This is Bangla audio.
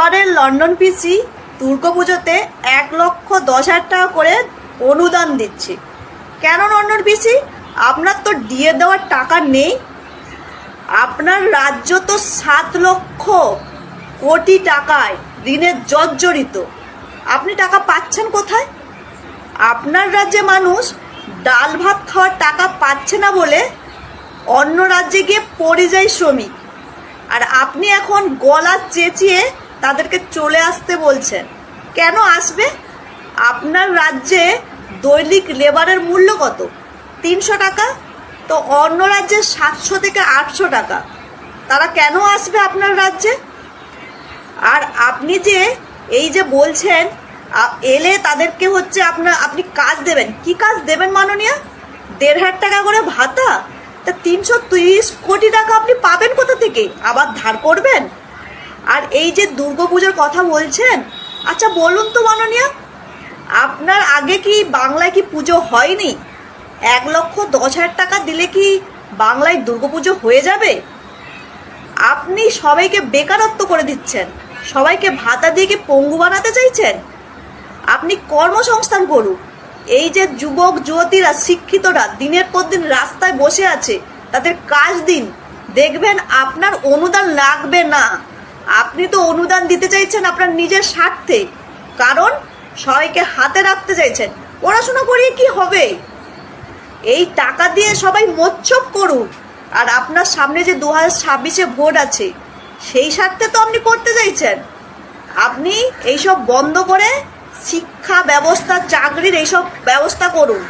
এবারের লন্ডন পিসি দুর্গাপুজোতে এক লক্ষ দশ হাজার টাকা করে অনুদান দিচ্ছে। কেন লন্ডন পিসি আপনার তো দিয়ে দেওয়ার টাকা নেই। আপনার রাজ্য তো সাত লক্ষ কোটি টাকায় ঋণের জর্জরিত। আপনি টাকা পাচ্ছেন কোথায়? আপনার রাজ্যে মানুষ ডাল ভাত খাওয়ার টাকা পাচ্ছে না বলে অন্য রাজ্যে গিয়ে পরিযায়ী শ্রমিক। আর আপনি এখন গলা চেঁচিয়ে তাদেরকে চলে আসতে বলছেন কেন আসবে? আপনার রাজ্যে দৈনিক লেবারের মূল্য কত? তিনশো টাকা? তো অন্য রাজ্যে সাতশো থেকে আটশো টাকা। তারা কেন আসবে আপনার রাজ্যে? আর আপনি যে এই যে বলছেন এলে তাদেরকে হচ্ছে আপনার, আপনি কাজ দেবেন। কি কাজ দেবেন মাননীয়? দেড় হাজার টাকা করে ভাতা? তা তিনশো তিরিশ কোটি টাকা আপনি পাবেন কোথা থেকে? আবার ধার করবেন? এই যে দুর্গাপুজোর কথা বলছেন আচ্ছা বলুন তো মাননীয়, আপনার আগে কি বাংলায় কি পুজো হয়নি? এক লক্ষ দশ হাজার টাকা দিলে কি বাংলায় দুর্গাপুজো হয়ে যাবে? আপনি সবাইকে বেকারত্ব করে দিচ্ছেন, সবাইকে ভাতা দিয়ে কি পঙ্গু বানাতে চাইছেন? আপনি কর্মসংস্থান করুন। এই যে যুবক, যুবতীরা, শিক্ষিতরা দিনের পর দিন রাস্তায় বসে আছে, তাদের কাজ দিন, দেখবেন আপনার অনুদান লাগবে না। আপনি তো অনুদান দিতে চাইছেন আপনার নিজের স্বার্থে। কারণ সবাইকে হাতে রাখতে চাইছেন। পড়াশোনা করিয়ে কি হবে? এই টাকা দিয়ে সবাই মোচ্ছব করুক। আর আপনার সামনে যে দু হাজার ছাব্বিশে ভোট আছে, সেই স্বার্থে তো আপনি করতে চাইছেন। আপনি এইসব বন্ধ করে শিক্ষা ব্যবস্থা চাকরির এইসব ব্যবস্থা করুন।